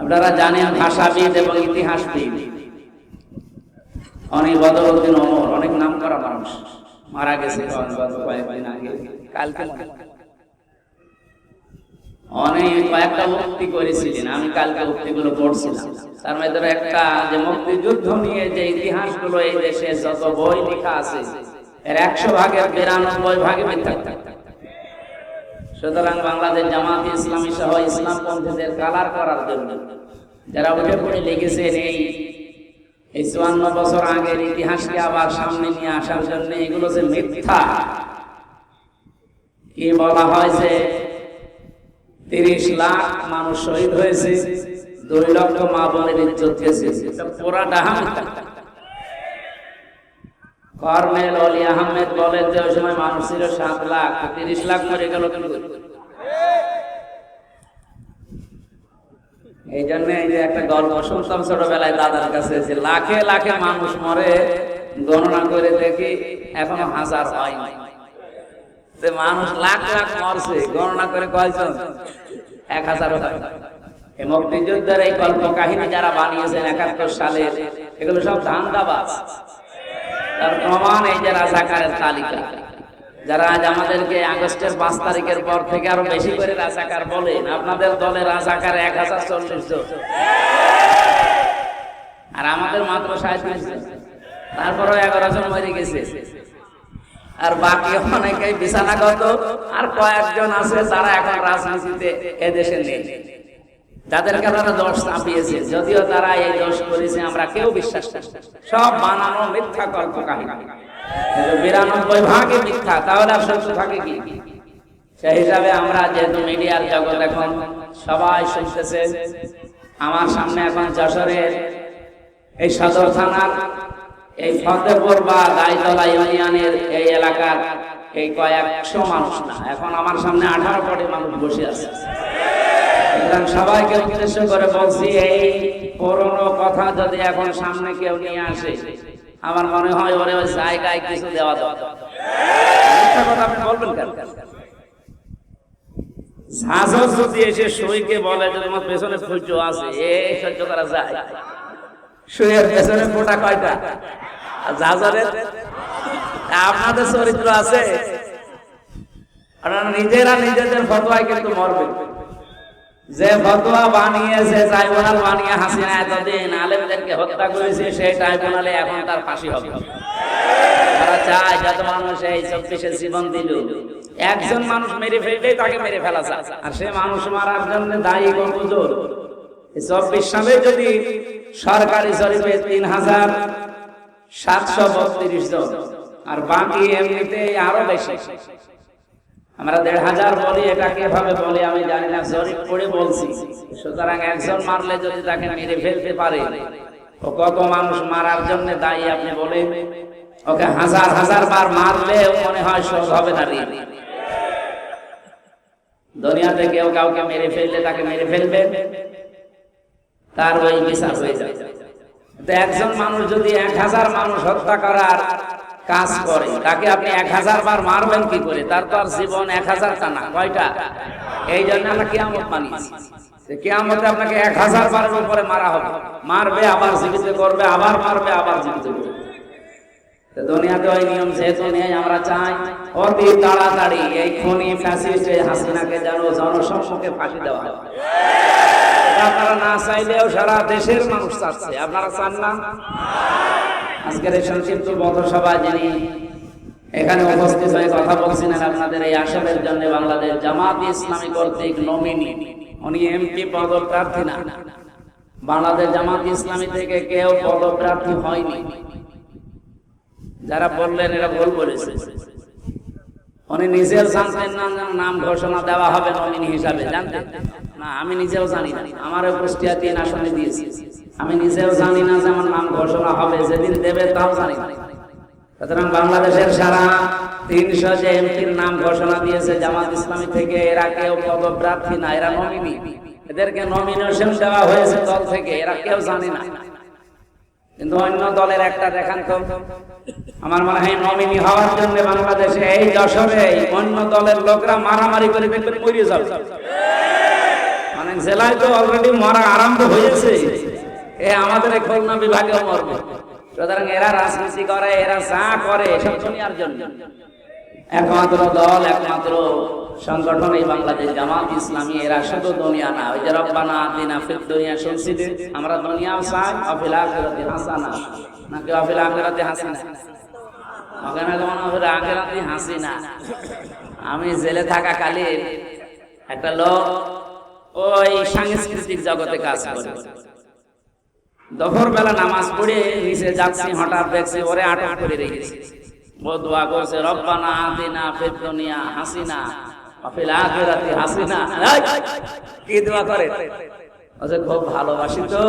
আপনারা জানেন ভাষাবিদ এবং ইতিহাসবিদ। অনেক বদরুদ্দিন অমর অনেক নাম করা মানুষ। মারা গেছে অনেক কয়েকটা মুক্তি করেছিলেন। আমি কালকে মুক্তিগুলো পড়ছিলাম। তার মধ্যে একটা যে মুক্তিযুদ্ধ নিয়ে যে ইতিহাসগুলো এই দেশে যত বই লেখা আছে, এর একশো ভাগের বিরানব্বই ভাগে মিথ্যা। সুতরাং বাংলাদেশ জামাত ইসলামী সহ ইসলামপন্থীদের কালার করার জন্য যারা উঠে পড়ে লিখেছেন এই এই চুয়ান্ন বছর আগের ইতিহাসকে আবার সামনে নিয়ে আসার জন্য এগুলো যে মিথ্যা। কি বলা হয় যে তিরিশ লাখ মানুষ শহীদ হয়েছে, দুই লক্ষ মা বোনের ইজ্জত এটা পুরাটা মিথ্যা। কর্নেল অলি আহমেদ বলেন যে, ওই সময় মানুষ ছিল সাত লাখ, তিরিশ লাখ মরে গেল কেন এই জন্য এই যে একটা গল্প শুনতাম ছোটবেলায় দাদার কাছে যে, লাখে লাখে মানুষ মরে, গণনা করে দেখি হাজার হয় যে মানুষ লাখ লাখ মরছে, গণনা করে কয়জন? এক হাজার মুক্তিযুদ্ধের এই গল্প কাহিনী যারা বানিয়েছেন একাত্তর সালে এগুলো সব ধান্দাবাজ। তার প্রমাণ এই তালিকা। যারা আজ আমাদেরকে আগস্টের পাঁচ তারিখের পর থেকে আরও বেশি করে রাজাকার বলেন আপনাদের রাজাকার এক হাজার চল্লিশ আর আমাদের মাত্র সাঁত্রিশ তারপরেও এগারো জন মরে গেছে। আর বাকি অনেকেই বিছানাগত, আর কয়েকজন আছে যারা এখন রাজনীতিতে এদেশে নেই। যাদেরকে দোষ চাপিয়েছে যদিও তারা এই দোষ করেছে, আমরা কেউ বিশ্বাস সব বানানো মিথ্যা কাহিনী বিরানব্বই ভাগে মিথ্যা, তাহলে আর সত্য থাকে কি? সেই হিসাবে আমরা যেহেতু মিডিয়ার জগৎ এখন সবাই শুনতেছে, আমার সামনে এখন যশোরের এই সদর থানার এই ফতেপুর বা গাইতলা ইউনিয়নের এই এলাকার এই কয়েকশো মানুষ না, এখন আমার সামনে আঠারো কোটি মানুষ বসে আছে। সবাইকে উদ্দেশ্য করে বলছি, এই পুরনো কথা যদি এখন সামনে কেউ নিয়ে আসে, আমার মনে হয় ওরে ওই জায়গায় কিছু দেওয়া দরকার। কথা আপনি বলবেন কেন? ঝাঁঝর যদি এসে সইকে বলে যে তোমার পেছনে সহ্য আছে, এ সহ্য করা যায়। সইয়ের পেছনে ফোটা কয়টা? আর আপনাদের চরিত্র আছে। নিজেরা নিজেদের ফটোয়ায় কিন্তু মরবে যে ফতোয়া বানিয়েছে ট্রাইব্যুনাল বানিয়ে হাসিনা এতদিন আলেমদেরকে হত্যা করেছে, সেই ট্রাইব্যুনালে এখন তার ফাঁসি হবে। তারা চায় যত মানুষ এই চব্বিশে জীবন দিল। একজন মানুষ মেরে ফেললেই তাকে মেরে ফেলা যায়। আর সে মানুষ মারার জন্য দায়ী কতজন চব্বিশ সালে যদি সরকারি জরিপে তিন হাজার সাতশো বত্রিশ জন, আর বাকি এমনিতে আরও বেশি। আমরা দেড় হাজার বলি এটাকে এভাবে বলি আমি জানি না, জরিপ করে বলছি। সুতরাং একজন মারলে যদি তাকে মেরে ফেলতে পারে, ও কত মানুষ মারার জন্য দায়ী আপনি বলেন? ওকে হাজার হাজার বার মারলে মনে হয় শোধ হবে না দুনিয়াতে কেউ কাউকে মেরে ফেললে তাকে মেরে ফেলবে? তার ওই বিচার হয়ে যায় একজন মানুষ যদি এক হাজার মানুষ হত্যা করার কাজ করে। তাকে আপনি এক হাজার বার মারবেন কি করে? তার তো আর জীবন এক হাজার টা না, কয়টা? এই জন্য আমরা কেয়ামত মানিয়েছি কেয়ামতে আপনাকে এক হাজার বারের উপরে মারা হবে। মারবে, আবার জীবিত করবে, আবার মারবে, আবার জীবিত করবে। দুনিয়াতে ওই নিয়ম যেহেতু নেই, আমরা চাই অতি তাড়াতাড়ি এই খনি ফ্যাসিস্ট হাসিনাকে যেন জনসম্মুখে ফাঁসি দেওয়া হয়। আপনারা না চাইলেও সারা দেশের মানুষ চাচ্ছে। আপনারা চান না? আজকের এই সংক্ষিপ্ত পথসভা যিনি এখানে উপস্থিত হয়ে কথা বলছিলেন আপনাদের এই আসনের জন্য বাংলাদেশ জামাত ইসলামী কর্তৃক নমিনি। উনি এমপি পদপ্রার্থী না। বাংলাদেশ জামাত ইসলামী থেকে কেউ পদপ্রার্থী হয়নি। যারা বললেন এরা ভুল বলেছে। উনি নিজেও জানতেন না নাম ঘোষণা দেওয়া হবে নমিনি হিসাবে, জানতেন? না, আমি নিজেও জানি না। আমারও কুষ্টিয়া তিন আসনে দিয়েছি। আমি নিজেও জানি না যে আমার নাম ঘোষণা হবে, যেদিন দেবে তাও জানি না। সুতরাং বাংলাদেশের সারা তিনশো যে এমপির নাম ঘোষণা দিয়েছে জামাত ইসলামী থেকে, এরা কেউ পদপ্রার্থী না, এরা নমিনি। এদেরকে নমিনেশন দেওয়া হয়েছে দল থেকে, এরা কেউ জানি না। কিন্তু অন্য দলের একটা দেখান তো। আমার মনে হয় নমিনি হওয়ার জন্য বাংলাদেশে এই যশোরে অন্য দলের লোকরা মারামারি করে দেখবেন মরিয়ে যাবে। মানে জেলায় তো অলরেডি মরা আরম্ভ হয়েছে। এ আমাদের খুলনা বিভাগেও মরবে। সুতরাং এরা রাজনীতি করে, এরা যা করে সব দুনিয়ার জন্য। একমাত্র দল, একমাত্র সংগঠন এই বাংলাদেশ জামাত ইসলামী, এরা শুধু দুনিয়া না, ওই যে রব্বানা ফিদ দুনিয়া শুনছি আমরা দুনিয়াও চাই নাকি অফিল আখিরাতে হাসানা ওখানে যেমন অফিল আখিরাতে হাসিনা আমি জেলে থাকা কালীন একটা লোক ওই সাংস্কৃতিক জগতে কাজ করে। দুপুর বেলা নামাজ পড়ে নিচে যাচ্ছি, হঠাৎ দেখছি ওরে আটক করে রেখেছি। দোয়া করছে, রব্বানা আদিনা ফিদ দুনিয়া হাসিনা অফিল আখিরাতে হাসিনা। কি দোয়া করে? বলছে, খুব ভালোবাসি তো।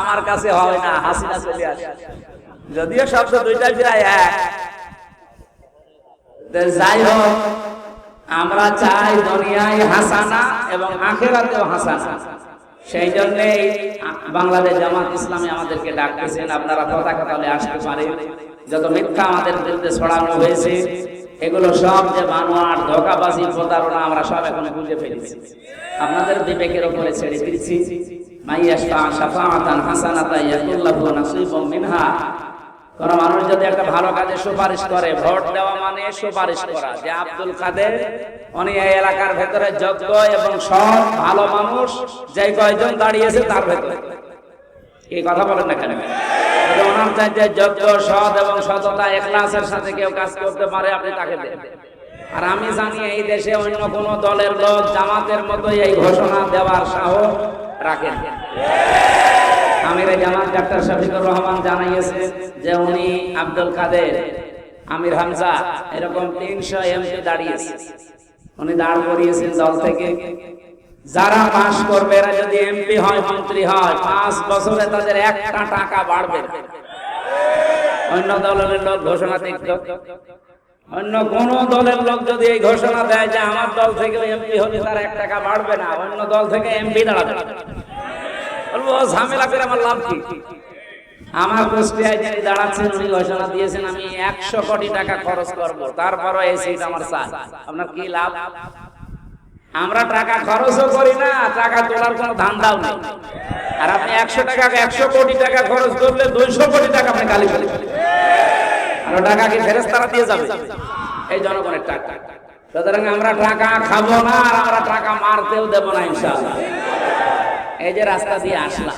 আমার কাছে হয় না চলে আসে। যদিও শব্দ প্রায় এক। যাই হোক আমরা চাই দুনিয়ায় হাসানা এবং আখেরাতেও হাসানা। সেই জন্যেই বাংলাদেশ জামাত ইসলামী আমাদেরকে ডাকতেছেন আপনারা পতাকা তলে আসতে পারে। যত মিথ্যা আমাদের বিরুদ্ধে ছড়ানো হয়েছে এগুলো সব যে বানোয়ার ধোকাবাজি, প্রতারণা, আমরা সব এখন বুঝে ফেলেছি। আপনাদের বিবেকের উপরে ছেড়ে দিচ্ছি মিনহা। কোন মানুষ যদি একটা ভালো কাজে সুপারিশ করে, ভোট দেওয়া মানে সুপারিশ করা। যে আব্দুল কাদের, উনি এই এলাকার ভেতরে যোগ্য এবং সৎ, ভালো মানুষ যে কয়জন দাঁড়িয়েছে তার ভেতরে। এই কথা বলেন না কেন? ওনার চাইতে যোগ্য, সৎ এবং সততা এখলাসের সাথে কেউ কাজ করতে পারে, আপনি তাকে দেন। আর আমি জানি এই দেশে অন্য কোন দলের লোক জামাতের মতো এই ঘোষণা দেওয়ার সাহস রাখেন। আমির জামাত ডাক্তার শফিকুর রহমান জানাইয়েছে যে উনি আব্দুল কাদের, আমির হামজা, এরকম তিনশো এমপি দাঁড়িয়েছে। উনি দাঁড় করিয়েছেন দল থেকে। যারা পাশ করবে, এরা যদি এমপি হয়, মন্ত্রী হয়, পাঁচ বছরে তাদের একটা টাকা বাড়বে। অন্য দলের লোক ঘোষণা অন্য কোন দলের লোক যদি এই ঘোষণা দেয় যে আমার দল থেকে এমপি হলে তার এক টাকা বাড়বে না, অন্য দল থেকে এমপি দাঁড়াবে। ঝামেলা করে আমার লাভ কি? আমার কুষ্টিয়ায় যিনি দাঁড়াচ্ছেন, উনি ঘোষণা দিয়েছেন, আমি একশো কোটি টাকা খরচ করব, তারপরও এই সিট আমার চাই। আপনার কি লাভ? আমরা টাকা খরচও করি না, টাকা তোলার কোনো ধান্দাও নেই। আর আপনি একশো টাকা, একশো কোটি টাকা খরচ করলে দুইশো কোটি টাকা আপনি গালি ফেলে আর টাকা কি ফেরেস তারা দিয়ে যাবে? এই জনগণের টাকা। সুতরাং আমরা টাকা খাব না, আর আমরা টাকা মারতেও দেবো না, ইনশাআল্লাহ। এই যে রাস্তা দিয়ে আসলাম।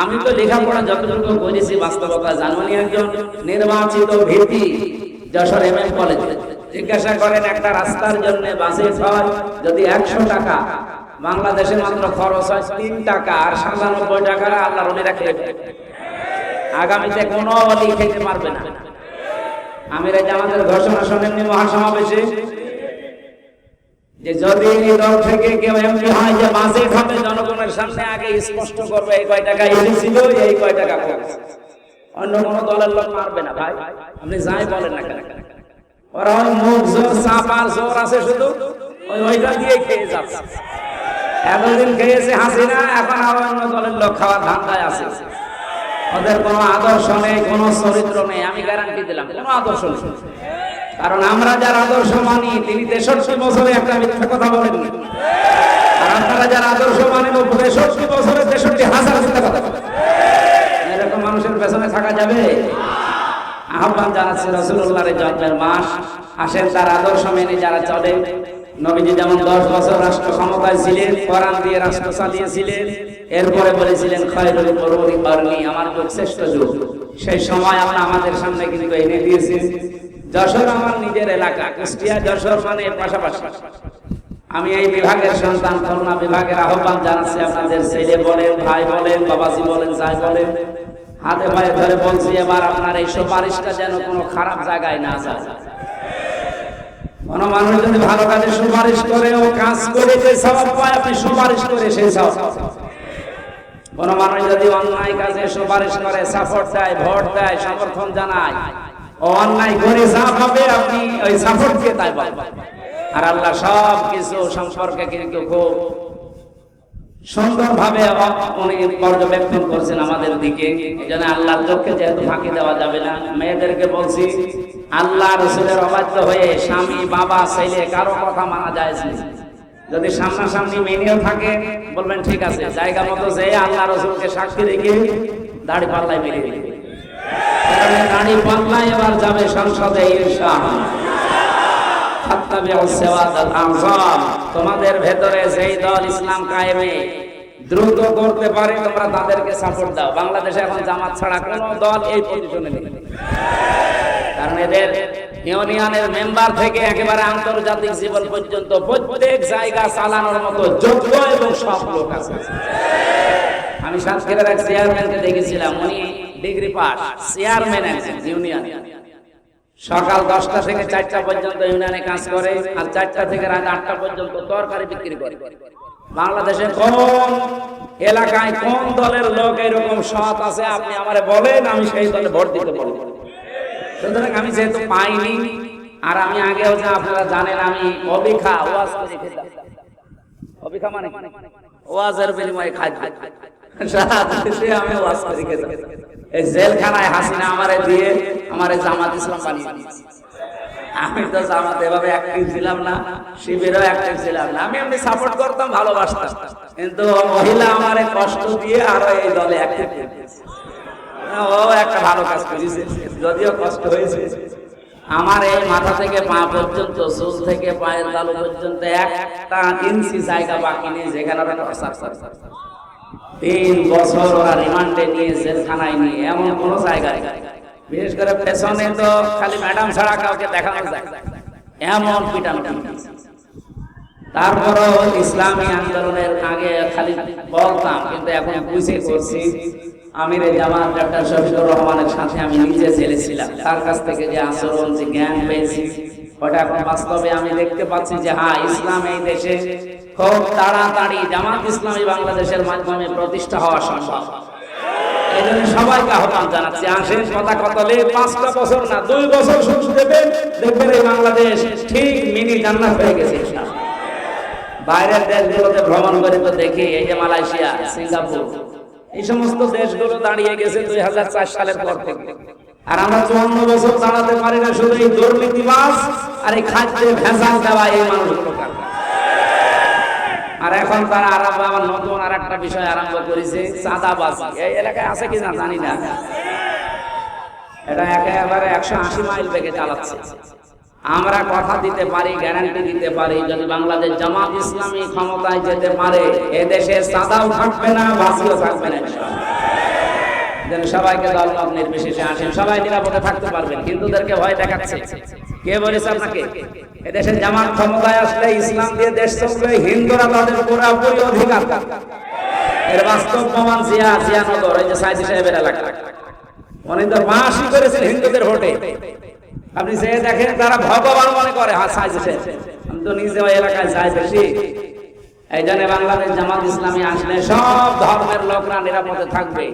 আমি তো লেখাপড়া যতটুকু করেছি বাস্তবতা জানুনি একজন নির্বাচিত ভিত্তি যশোর এম এম কলেজ জিজ্ঞাসা করেন, একটা রাস্তার জন্য বাজেট হয় যদি একশো টাকা? বাংলাদেশে মাত্র খরচ হয় তিন টাকা, আর সাতানব্বই টাকা আল্লাহর উনি রাখলে আগামীতে কোনো অলি খেতে পারবে না। আমির জামাতের ঘোষণা শোনেননি মহাসমাবেশে। যে যদি এই দল থেকে কেউ এমপি হয়, যে বাজেট হবে, জনগণের সামনে আগে স্পষ্ট করবে এই কয় টাকা এসেছিল, এই কয় টাকা অন্য কোন দলের লোক মারবে না, ভাই। আপনি যাই বলেন না কেন? ওরা ওই মুখ জোর চাপার জোর আছে শুধু? ওই ওইটা দিয়ে খেয়ে যাচ্ছে এতদিন খেয়েছে হাসিনা, এখন আর অন্য দলের লোক খাওয়ার ধান্দায় আছে। ওদের কোনো আদর্শ নেই, কোনো চরিত্র নেই, আমি গ্যারান্টি দিলাম, কোনো আদর্শ নেই। কারণ আমরা যার আদর্শ মানি, তিনি তেষট্টি বছরে একটা মিথ্যা কথা বলেন আর আপনারা যার আদর্শ মানেন তেষট্টি বছরে তেষট্টি হাজার মিথ্যা কথা। এরকম মানুষের পেছনে থাকা যাবে? আহ্বান জানাচ্ছে রসুল্লাহর জন্মের মাস। আসেন তার আদর্শ মেনে যারা চলে। নবীজি যেমন দশ বছর রাষ্ট্র ক্ষমতায় ছিলেন, কোরআন দিয়ে রাষ্ট্র চালিয়েছিলেন, এরপরে বলেছিলেন, খয়রুল করুনি করনি আমার যুগ শ্রেষ্ঠ যুগ। সেই সময় আল্লাহ আমাদের সামনে কিন্তু এনে দিয়েছেন। যশোর আমার নিজের এলাকা, কুষ্টিয়া, যশোর মানে পাশাপাশি। আমি এই বিভাগের সন্তান খুলনা বিভাগের আহ্বান জানাচ্ছি আপনাদের ছেলে বলেন, ভাই বলেন, বাবাজি বলেন, যাই বলেন। হাতে পায়ে ধরে বলছি, এবার আপনার এই সুপারিশটা যেন কোনো খারাপ জায়গায় না যায়। মানুষ যদি ভালো কাজে সুপারিশ করে ও কাজ করে যে স্বভাব পায়, আপনি সুপারিশ করে সেই স্বভাব। কোন মানুষ যদি অন্যায় কাজে সুপারিশ করে সাপোর্ট দেয়, ভোট দেয়, সমর্থন জানায় অন্যায় করে যা পাবে, আপনি ওই সাপোর্টকে তাই পাবেন আর আল্লাহ সব কিছু সম্পর্কে কিন্তু খুব সুন্দরভাবে উনি পর্যবেক্ষণ করছেন আমাদের দিকে। জন্য আল্লাহর চোখকে যেহেতু ফাঁকি দেওয়া যাবে না, মেয়েদেরকে বলছি আল্লাহ রসুলের অবাধ্য হয়ে স্বামী, বাবা, ছেলে কারও কথা মানা যায় যদি সামনাসামনি মেনেও থাকে, বলবেন, ঠিক আছে, জায়গা মতো যে আল্লাহ রসুলকে সাক্ষী রেখে দাড়ি পাল্লায় মেরে দাড়ি পাল্লায় এবার যাবে সংসদে আযম। তোমাদের ভেতরে যেই দল ইসলাম কায়েমে দ্রুত করতে পারে, তোমরা তাদেরকে সাপোর্ট দাও। বাংলাদেশে এখন জামাত ছাড়া কোনো দল এই পজিশনে নেই। কারণ এদের ইউনিয়নের মেম্বার থেকে একেবারে আন্তর্জাতিক জীবন পর্যন্ত প্রত্যেক জায়গা চালানোর মতো যোগ্য এবং সব লোক আছে। আমি সাতক্ষীরার এক চেয়ারম্যানকে দেখেছিলাম, উনি ডিগ্রি পাস চেয়ারম্যান একজন ইউনিয়ন সকাল দশটা থেকে চারটা পর্যন্ত ইউনিয়নে কাজ করে, আর চারটা থেকে রাত আটটা পর্যন্ত তরকারি বিক্রি করে। বাংলাদেশে কোন এলাকায় কোন দলের লোক এরকম সৎ আছে, আপনি আমারে বলেন, আমি সেই দলে ভোট দিতে বলব সুতরাং আমি যেহেতু পাইনি, আর আমি আগেও যে আপনারা জানেন, আমি অবিখা ওয়াজ করে খেতাম। অবিখা মানে ওয়াজের বিনিময়ে খাদ্য। কিন্তু মহিলা কষ্ট দিয়ে আরও এই দলে একটা ভালো কাজ করেছে, যদিও কষ্ট হয়েছে। আমার এই মাথা থেকে পা পর্যন্ত, চুল থেকে পায়ের তালু পর্যন্ত একটা ইঞ্চি জায়গা বাকি নেই, যেখানে। তিন বছর ওরা রিমান্ডে নিয়ে জেলখানায় নিয়ে, এমন কোন জায়গায় বিশেষ করে পেছনে তো খালি ম্যাডাম ছাড়া কাউকে দেখানো যায়। এমন পিটানো। তারপরও ইসলামী আন্দোলনের আগে খালি বলতাম, কিন্তু এখন বুঝে করছি, আমির জামাত ডাক্তার শফিকুর রহমানের সাথে আমি নিজে ছেলেছিলাম তার কাছ থেকে যে আচরণ যে জ্ঞান পেয়েছি, ওটা এখন বাস্তবে আমি দেখতে পাচ্ছি যে হ্যাঁ ইসলাম এই দেশে খুব তাড়াতাড়ি জামাত ইসলামী বাংলাদেশের মাধ্যমে প্রতিষ্ঠা হওয়া সম্ভব। এই দাঁড়িয়ে গেছে দুই হাজার চার আর আমরা শুধু এই দুর্নীতিবাস আর এই খাদ্যে ভেজাল দেওয়া এই কারণে। আর এখন তারা আরম্ভ আবার নতুন আর একটা বিষয় আরম্ভ করেছে, চাঁদাবাজি। এই এলাকায় আছে কি না জানি না। এটা একেবারে একশো আশি মাইল বেগে চালাচ্ছে। আমরা কথা দিতে পারি গ্যারান্টি দিতে পারি, যদি বাংলাদেশ জামাত ইসলামী ক্ষমতায় যেতে পারে, এদেশে দেশে সাদাও থাকবে না বাসিও থাকবে না। যেন সবাইকে দলমত নির্বিশেষে আসেন। সবাই নিরাপদে থাকতে পারবেন হিন্দুদেরকে ভয় দেখাচ্ছে। কে বলেছে আপনাকে? এদেশে জামাত ক্ষমতায় আসলে ইসলাম দিয়ে দেশ চলবে, হিন্দুরা তাদের পুরোপুরি অধিকার। এর বাস্তব প্রমাণ জিয়া জিয়ানগর এই যে সাইদি সাহেবের এলাকা। উনি তো মাসি করেছেন হিন্দুদের ভোটে। আপনি সে দেখেন, তারা ভগবান মনে করে হ্যাঁ সাইজ আমি তো নিজে এলাকায় যাই বেশি। এই জন্য বাংলাদেশ জামাত ইসলামী আসলে সব ধর্মের লোকরা নিরাপদে থাকবে।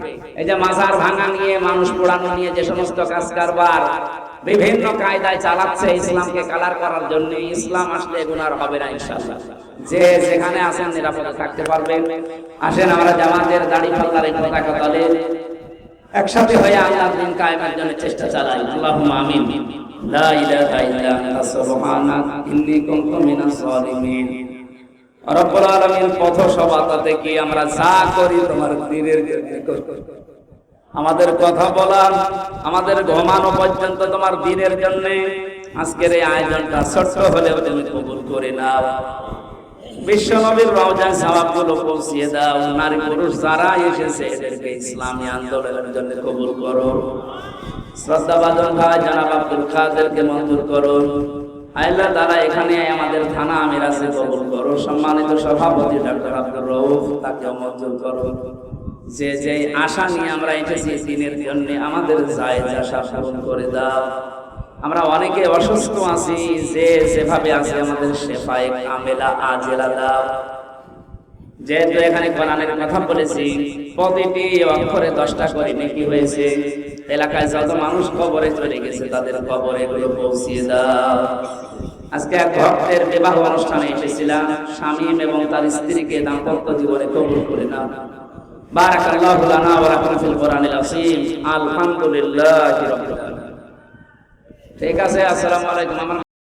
এই যে মাজার ভাঙা নিয়ে, মানুষ পোড়ানো নিয়ে যে সমস্ত কাজ কারবার, বিভিন্ন কায়দায় চালাচ্ছে ইসলামকে কালার করার জন্য, ইসলাম আসলে এগুনার হবে না ইনশাআল্লাহ। যে যেখানে আছেন নিরাপদে থাকতে পারবেন। আসেন আমরা জামাতের দাড়ি পাল্লার এই পতাকা তলে। একসাথে হয়ে আল্লাহর দিন কায়েমের জন্য চেষ্টা চালাই। আল্লাহুম্মা আমিন। লা ইলাহা ইল্লা আনতা, সুবহানাক, ইন্নী কুনতু মিনাজ জালিমিন রব্বুল আলামিন পথ সভাতা থেকে আমরা যা করি তোমার দিনের আমাদের কথা বলা আমাদের ঘুমানো পর্যন্ত তোমার দিনের জন্য আজকের এই আয়োজনটা ছোট্ট হলেও তুমি কবুল করে নাও। বিশ্ব নবীর রওজায় সওয়াবগুলো পৌঁছিয়ে দাও। নারী পুরুষ যারা এসেছে এদেরকে ইসলামী আন্দোলনের জন্য কবুল করো। শ্রদ্ধা বাদন ভাই জানাব আব্দুল কাদেরকে মঞ্জুর করো। আল্লাহ তারা এখানে আমাদের থানা আমির আছে, কবুল করো। সম্মানিত সভাপতি ডাক্তার আব্দুর রউফ, তাকে মঞ্জুর করো। যে যে আশা নিয়ে আমরা এসেছি, দিনের জন্য আমাদের যায় আশা পূরণ করে দাও। আমরা অনেকে অসুস্থ আছি, যে যেভাবে আছে আমাদের সেফায় কামেলা, আজেলা দাও। যেহেতু এখানে কোরআনের কথা বলেছি, প্রতিটি অক্ষরে দশটা করে নাকি হয়েছে। এলাকায় যত মানুষ কবরে চলে গেছে, তাদের কবরে গুলো পৌঁছিয়ে দাও। আজকে এক ভক্তের বিবাহ অনুষ্ঠানে এসেছিলাম। শামীম এবং তার স্ত্রীকে দাম্পত্য জীবনে কবুল করে নাও। বারাকাল্লাহু লানা ওয়া লাকুম ফিল কোরআনিল আযীম। আলহামদুলিল্লাহি ঠিক আছে, আসসালামু আলাইকুম।